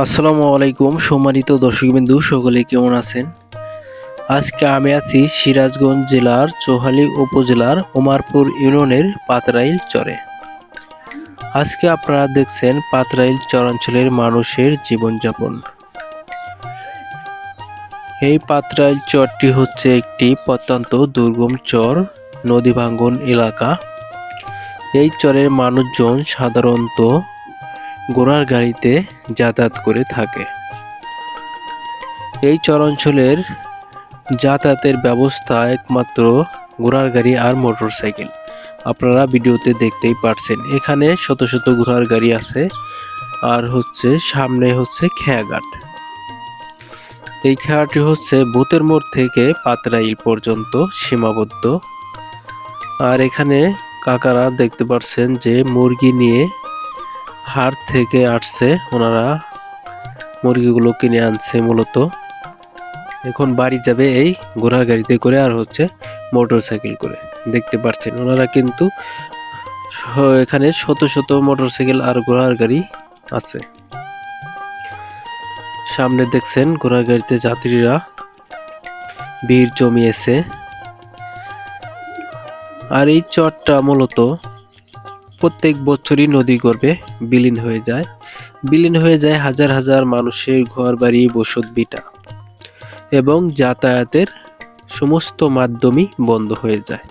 আসসালামু আলাইকুম সম্মানিত দর্শকবিন্দু, সকলে কেমন আছেন? আজকে আমি আছি সিরাজগঞ্জ জেলার চৌহালি উপজেলার উমারপুর ইউনিয়নের পাতরাইল চরে। আজকে আপনারা দেখছেন পাতরাইল চরাঞ্চলের মানুষের জীবনযাপন। এই পাতরাইল চরটি হচ্ছে একটি প্রত্যন্ত দুর্গম চর নদী ভাঙ্গন এলাকা। এই চরের মানুষজন সাধারণত ঘোড়ার গাড়িতে যাতায়াত করে থাকে। এই চরাঞ্চলের যাতায়াতের ব্যবস্থা একমাত্র ঘোড়ার গাড়ি আর মোটরসাইকেল। আপনারা ভিডিওতে দেখতেই পারছেন। এখানে শত শত ঘোড়ার গাড়ি আছে। আর হচ্ছে সামনে হচ্ছে খেয়াঘাট। এই খেয়াটি হচ্ছে ভূতের মোড় থেকে পাতরাইল পর্যন্ত সীমাবদ্ধ। আর এখানে কাকারা দেখতে পাচ্ছেন যে মুরগি নিয়ে হাট থেকে আসছে। ওনারা মুরগিগুলো কিনে আনছে মূলত। এখন বাড়ি যাবে এই ঘোড়ার গাড়িতে করে আর হচ্ছে মোটর সাইকেল করে। দেখতে পাচ্ছেন, ওনারা কিন্তু এখানে শত শত মোটর সাইকেল আর ঘোড়ার গাড়ি আছে। সামনে দেখছেন ঘোড়ার গাড়িতে যাত্রীরা ভিড় জমিয়েছে। আর এই চটটা মূলত প্রত্যেক বছরই নদী গর্ভে বিলীন হয়ে যায়। বিলীন হয়ে যায় হাজার হাজার মানুষের ঘর, বাড়ি, বসত বিটা এবং যাতায়াতের সমস্ত মাধ্যমই বন্ধ হয়ে যায়।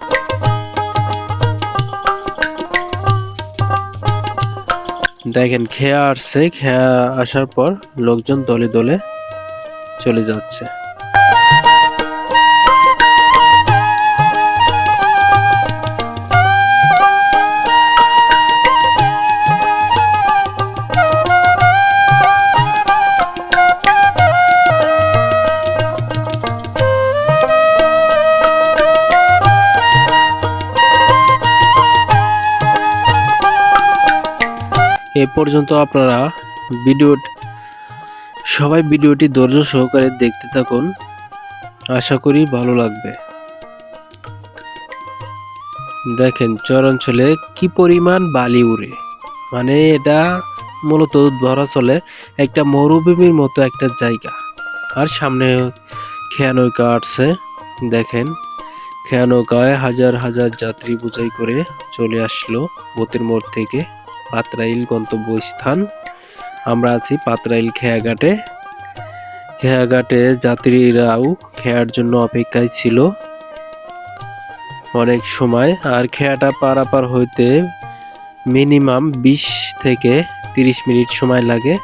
দেখেন, খেয়া আসছে, খেয়া আসার পর লোকজন দলে দলে চলে যাচ্ছে। এ পর্যন্ত আপনারা ভিডিও সবাই ভিডিওটি ধৈর্য সহকারে দেখতে থাকুন। আশা করি ভালো লাগবে। দেখেন, চরাঞ্চলে কি পরিমাণ বালি উড়ে। মানে এটা মূলত ধরা চলে একটা মরুভূমির মতো একটা জায়গা। আর সামনে খেয়া নৌকা আসছে। দেখেন খেয়া নৌকায় হাজার হাজার যাত্রী বোঝাই করে চলে আসলো বোতের মোড় থেকে। পাতরাইল গন্তব্যস্থান। আমরা আছি পাতরাইল খেয়াঘাটে। খেয়াঘাটে যাত্রীরাও খেয়ার জন্য অপেক্ষায় ছিল। অনেক সময় আর খেয়াটা পারাপার হইতে মিনিমাম বিশ থেকে তিরিশ মিনিট সময় লাগে।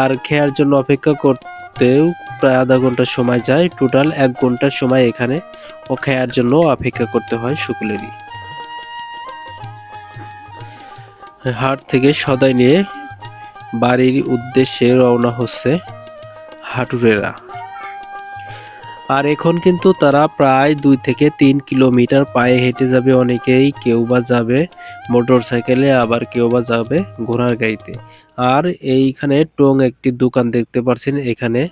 আর খেয়ার জন্য অপেক্ষা করতেও প্রায় আধা ঘণ্টা সময় যায়। টোটাল এক ঘণ্টা সময় এখানে ও খেয়ার জন্য অপেক্ষা করতে হয় সকলেরই হাট থেকে সদাই নিয়ে বাড়ির উদ্দেশ্যে রওনা হচ্ছে হাটুরেরা। আর এখন কিন্তু তারা প্রায় দুই থেকে তিন কিলোমিটার পায়ে হেঁটে যাবে। অনেকেই কেউ বা যাবে মোটর সাইকেলে, আবার কেউ বা যাবে ঘোড়ার গাড়িতে। আর এইখানে টং একটি দোকান দেখতে পাচ্ছেন এখানে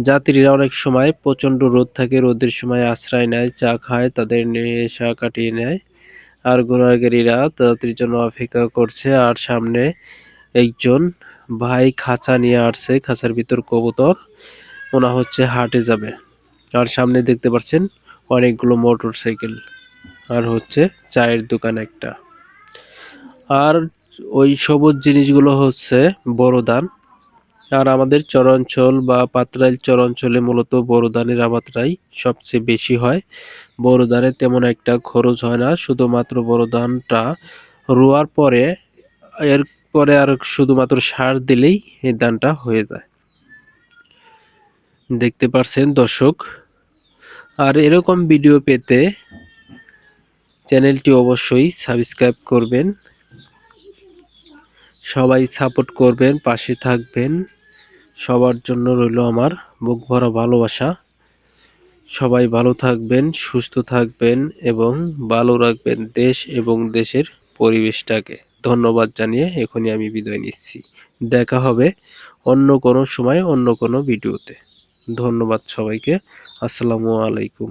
যাত্রীরা অনেক সময় প্রচণ্ড রোদ থাকে, রোদের সময় আশ্রয় নেয়, চা খায়, তাদের নেশা কাটিয়ে নেয়। আর ঘোড়ার গাড়িরা তাদের জন্য অপেক্ষা করছে। আর সামনে একজন ভাই খাঁচা নিয়ে আসছে, খাঁচার ভিতর কবুতর। ওনা হচ্ছে হাটে যাবে। আর সামনে দেখতে পাচ্ছেন অনেকগুলো মোটর সাইকেল আর হচ্ছে চায়ের দোকান একটা। আর ওই সবুজ জিনিসগুলো হচ্ছে বড় ধান আর আমাদের চরাঞ্চল বা পাতরাইল চরাঞ্চলে মূলত বড় ধানের আবাদটাই সবচেয়ে বেশি হয়। বড় ধানে তেমন একটা খরচ হয় না, শুধুমাত্র বড় ধানটা রোয়ার পরে এরপরে আর শুধুমাত্র সার দিলেই এই ধানটা হয়ে যায়। দেখতে পারছেন দর্শক, আর এরকম ভিডিও পেতে চ্যানেলটি অবশ্যই সাবস্ক্রাইব করবেন। সবাই সাপোর্ট করবেন, পাশে থাকবেন। সবার জন্য রইল আমার বুক ভরা ভালোবাসা। সবাই ভালো থাকবেন, সুস্থ থাকবেন এবং ভালো রাখবেন দেশ এবং দেশের পরিবেশটাকে। ধন্যবাদ জানিয়ে এখনই আমি বিদায় নিচ্ছি। দেখা হবে অন্য কোনো সময়, অন্য কোনো ভিডিওতে। ধন্যবাদ সবাইকে। আসসালামু আলাইকুম।